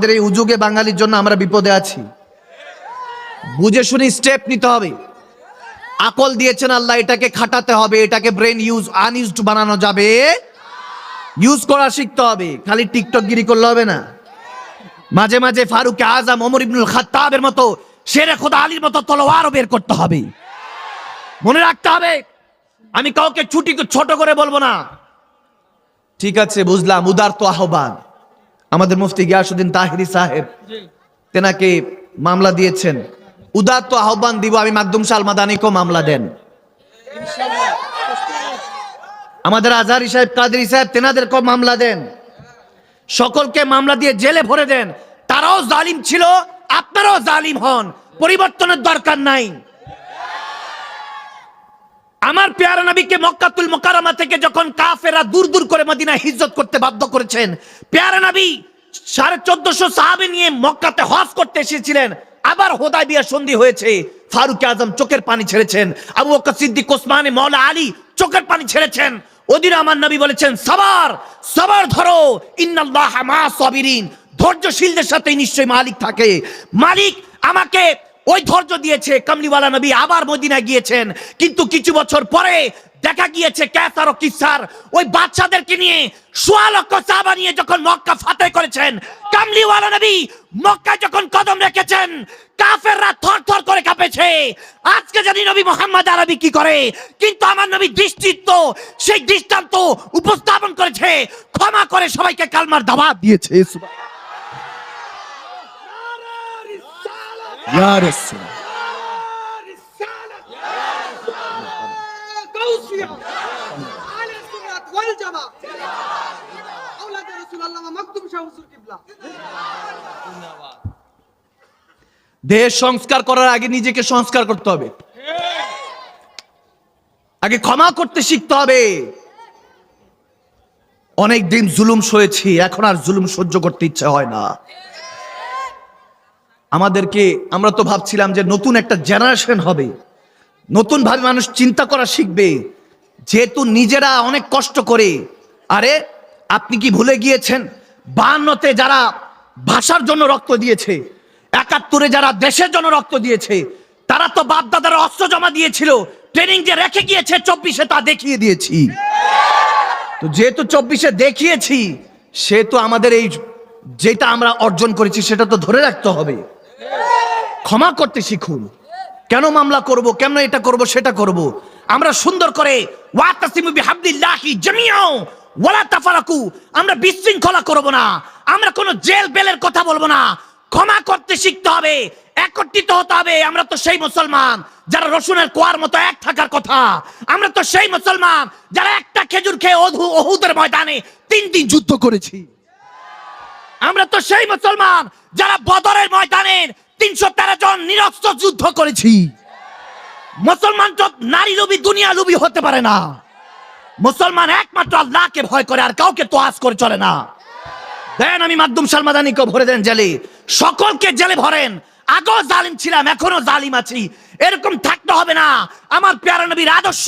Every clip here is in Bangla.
আমাদের এই উজুগে বাঙালির জন্য আমরা বিপদে আছি। বুঝে শুনে স্টেপ নিতে হবে। আকল দিয়েছেন আল্লাহ, এটাকে খাটাতে হবে, এটাকে ব্রেন ইউজ আনইউজড বানানো যাবে। ইউজ করা শিখতে হবে। খালি টিকটক গিরি করলে হবে না। মাঝে মাঝে ফারুক আজম, ওমর ইবনুল খাত্তাবের মতো শেরে খোদা আলীর মতো তলোয়ারও বের করতে হবে। মনে রাখতে হবে, আমি কাউকে ছুটি ছোট করে বলব না। ঠিক আছে, বুঝলাম, উদার তো আহ্বান। আমাদের মুফতি গিয়াসুদ্দিন তাহিরি সাহেব তেনাকে মামলা দিয়েছেন। উদাত্ত আহ্বান দিব আমি মাকদুম শাল মাদানিকেও মামলা দেন। আমাদের আজহারি সাহেব কাদরি সাহেব তেনাদেরকেও মামলা দেন। সকলকে মামলা দিয়ে জেলে ভরে দেন। তারাও জালিম ছিল আপনারাও জালিম হন পরিবর্তনের দরকার নাই। আমার পেয়ারা নবীকে মক্কাতুল মোকাররমা থেকে যখন কাফেরা দূর দূর করে মদিনা হিজরত করতে বাধ্য করেছেন, পেয়ারা নবী সাড়ে চোদ্দশো সাহাবে নিয়ে মক্কাতে হজ করতে এসেছিলেন। আবার হোদাই বিয়া সন্ধি হয়েছে, ফারুক আজম চোখের পানি ছেড়েছেন, আবু বকর সিদ্দিক, ওসমানে মৌলা আলী চোখের পানি ছেড়েছেন। ওদিন আমার নবী বলেছেন, সবার সবার ধরো, ইন্নাল্লাহ মা সাবিরিন। ধৈর্যশীলদের সাথে নিশ্চয়ই মালিক থাকে। মালিক আমাকে ওই ধৈর্য দিয়েছে কামলিওয়ালা নবী, আবার মদিনা গিয়েছেন। কিন্তু কিছু বছর পরে দেখা গিয়েছে ক্যাসার ও কিসার, ওই বাচ্চাদেরকে নিয়ে সোয়া লক্ষ সাহাবা নিয়ে যখন মক্কা ফাতে করেছেন, কামলিওয়ালা নবী মক্কা যখন কদম রেখেছেন, কাফেররা থর থর করে কাঁপেছে। আজকে জানি নবী মোহাম্মদ আরবি কি করে, কিন্তু আমার নবী দৃষ্টিত্ব, সেই দৃষ্টান্ত উপস্থাপন করেছে, ক্ষমা করে সবাইকে কালমার দাওয়াত দিয়েছে। ইয়া দেহ সংস্কার করার আগে নিজেকে সংস্কার করতে হবে। আগে ক্ষমা করতে শিখতে হবে। অনেক দিন জুলুম সয়েছি, এখন আর জুলুম সহ্য করতে ইচ্ছে হয় না। আমাদেরকে, আমরা তো ভাবছিলাম যে নতুন একটা জেনারেশন হবে। নতুন ভাবে মানুষ চিন্তা করা শিখবে। যেহেতু নিজেরা অনেক কষ্ট করে। আরে, আপনি কি ভুলে গিয়েছেন? বাহান্নতে যারা ভাষার জন্য রক্ত দিয়েছে, একাত্তরে যারা দেশের জন্য রক্ত দিয়েছে, তারা তো বাপদাদারা অস্ত্র জমা দিয়েছিল ট্রেনিং যে রেখে গিয়েছে, চব্বিশে তা দেখিয়ে দিয়েছি। তো যেহেতু চব্বিশে দেখিয়েছি, সেহেতু আমাদের এই যেটা আমরা অর্জন করেছি, সেটা তো ধরে রাখতে হবে। ক্ষমা করতে শিখুন। কেন মামলা করব, কেন এটা করব, সেটা করব? আমরা সুন্দর করে আমরা বিশৃঙ্খলা করব না, আমরা কোনো জেল বেলের কথা বলব না। ক্ষমা করতে শিখতে হবে, একত্রিত হতে হবে, আমরা তো সেই মুসলমান যারা রসুনের কোয়ার মতো এক থাকার কথা। আমরা তো সেই মুসলমান যারা একটা খেজুর খেয়ে অধু, অহুদের ময়দানে তিন দিন যুদ্ধ করেছি। আমরা তো সেই মুসলমান যারা বদরের ময়দানের তিনশো তেরো জন নিরস্ত্র যুদ্ধ করেছি। মুসলমান তো নারী লোভী, দুনিয়া লোভী হতে পারে না। মুসলমান একমাত্র আল্লাহকে ভয় করে, আর কাউকে তোয়াজ করে চলে না। দেন আমি মাধ্যম সালমাদানিকে ভরে দেন জেলে। সকলকে জেলে ভরেন। আগেও জালিম ছিলাম এখনও জালিম আছি। এরকম থাকতে হবে না। আমার প্যারা নবীর আদর্শ।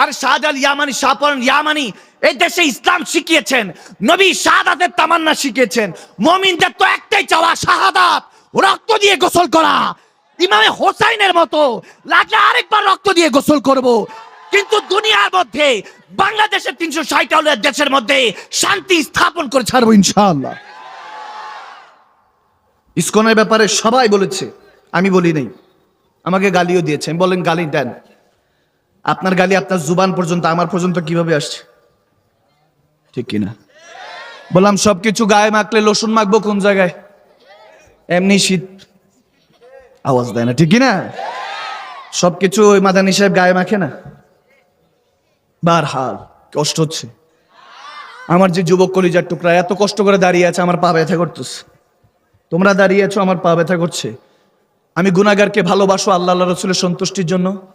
আর শাহজাল ইয়ামানি শাহপরন ইয়ামানি এই দেশে ইসলাম শিখিয়েছেন। নবী শাহাদাতের তামান্না শিখিয়েছেন। মমিনদের তো একটাই চাওয়া, শাহাদাত। রক্ত দিয়ে গোসল করা। ইমামে হোসাইনের মতো লাগলে আরেকবার রক্ত দিয়ে গোসল করব। কিন্তু দুনিয়ার মধ্যে, বাংলাদেশের তিনশো ষাট দেশের মধ্যে শান্তি স্থাপন করে ছাড়বো ইনশাআল্লাহ। ইসকনের ব্যাপারে সবাই বলেছে, আমি বলি নাই। আমাকে গালিও দিয়েছে। আমি বলেন গালি দেন। আপনার গালি আপনার জুবান পর্যন্ত, আমার পর্যন্ত কীভাবে আসছে? ঠিক কিনা? বললাম, সবকিছু গায়ে মাখলে, লসুন মাখবো কোন জায়গায়? এমনি শীত। আওয়াজ দেয় না, ঠিক কিনা? সবকিছু ওই মাদানি সাহেব গায়ে মাখে না। বার হাল কষ্ট হচ্ছে। আমার যে যুবক কলিজার টুকরা, এত কষ্ট করে দাঁড়িয়ে আছে, আমার পা ব্যথা করতেছে। তোমরা দাঁড়িয়ে আছো, আমার পা ব্যথা করছে। আমি গুনাগারকে ভালোবাসো, আল্লাহ আল্লাহ রসুলের সন্তুষ্টির জন্য।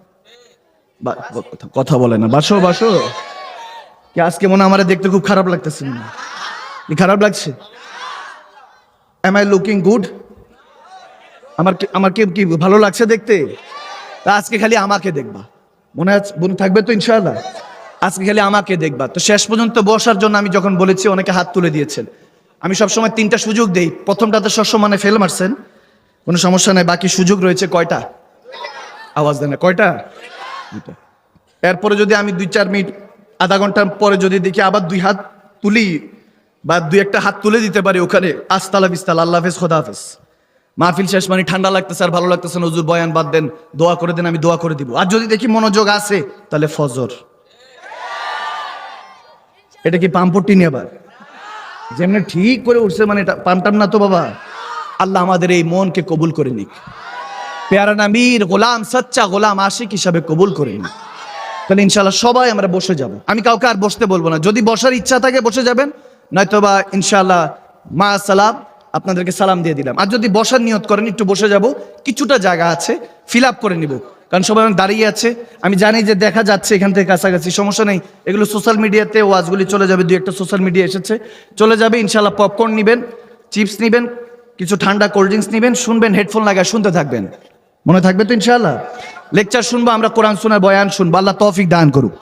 কথা- বলে না, বাসো বাসো। কি, আজকে মনে আমার দেখতে খুব খারাপ লাগতেছে খারাপ লাগছে? এম আই লুকিং গুড আমার আমার কি কি ভালো লাগছে দেখতে? তা আজকে খালি আমাকে দেখবা। মনে আছে মনে থাকবে তো ইনশাআল্লাহ। আজকে খালি আমাকে দেখবা। তো শেষ পর্যন্ত বসার জন্য আমি যখন বলেছি, অনেকে হাত তুলে দিয়েছেন। আমি সবসময় তিনটা সুযোগ দেই। প্রথমটাতে সসম্মানে ফেল মারছেন। কোনো সমস্যা নাই, বাকি সুযোগ রয়েছে কয়টা? আওয়াজ দেন না, কয়টা? এরপরে যদি আমি দুই চার মিনিট, আধা ঘণ্টার পরে যদি দেখি আবার দুই হাত তুলি বা দুই একটা হাত তুলে দিতে পারি ওখানে। আস্তালা বিস্তাল, আল্লাহ হাফেজ, খোদা হাফেজ। মাহফিল শেষ মানে ঠান্ডা লাগতেছে আর ভালো লাগতেছে নজুর বয়ান বাদ দেন, দোয়া করে দেন, আমি দোয়া করে দিব। আর যদি দেখি মনোযোগ আছে, তাহলে ফজর। এটা কি পাম্পটি নিয়ে আবার? যেমনি ঠিক করে উঠছে মানে এটা পামটাম না তো বাবা। আল্লাহ আমাদের এই মনকে কবুল করে নিক। পেয়ারা নামির গোলাম, সচ্চা গোলাম, আশিক হিসাবে কবুল করে নিক। তাহলে ইনশাল্লাহ সবাই আমরা বসে যাব। আমি কাউকে আর বসতে বলব না। যদি বসার ইচ্ছা থাকে বসে যাবেন। নয়তো বা ইনশাল্লাহ মা সালাম আপনাদেরকে সালাম দিয়ে দিলাম। আর যদি বসার নিয়ত করেন, একটু বসে যাব, কিছুটা জায়গা আছে ফিল আপ করে নিব। কারণ সবাই অনেক দাঁড়িয়ে আছে। আমি জানি যে দেখা যাচ্ছে এখান থেকে কাছাকাছি, সমস্যা নেই। এগুলো সোশ্যাল মিডিয়াতে ওয়াজগুলি চলে যাবে দু একটা সোশ্যাল মিডিয়া এসেছে। চলে যাবে ইনশাল্লাহ পপকর্ন নেবেন চিপস নেবেন, কিছু ঠান্ডা কোল্ড ড্রিঙ্কস নেবেন, শুনবেন হেডফোন লাগায় শুনতে থাকবেন। মনে থাকবে তো ইনশাল্লাহ লেকচার শুনব, আমরা কোরআন শোনার বয়ান শুনব। আল্লাহ তৌফিক দান করুক।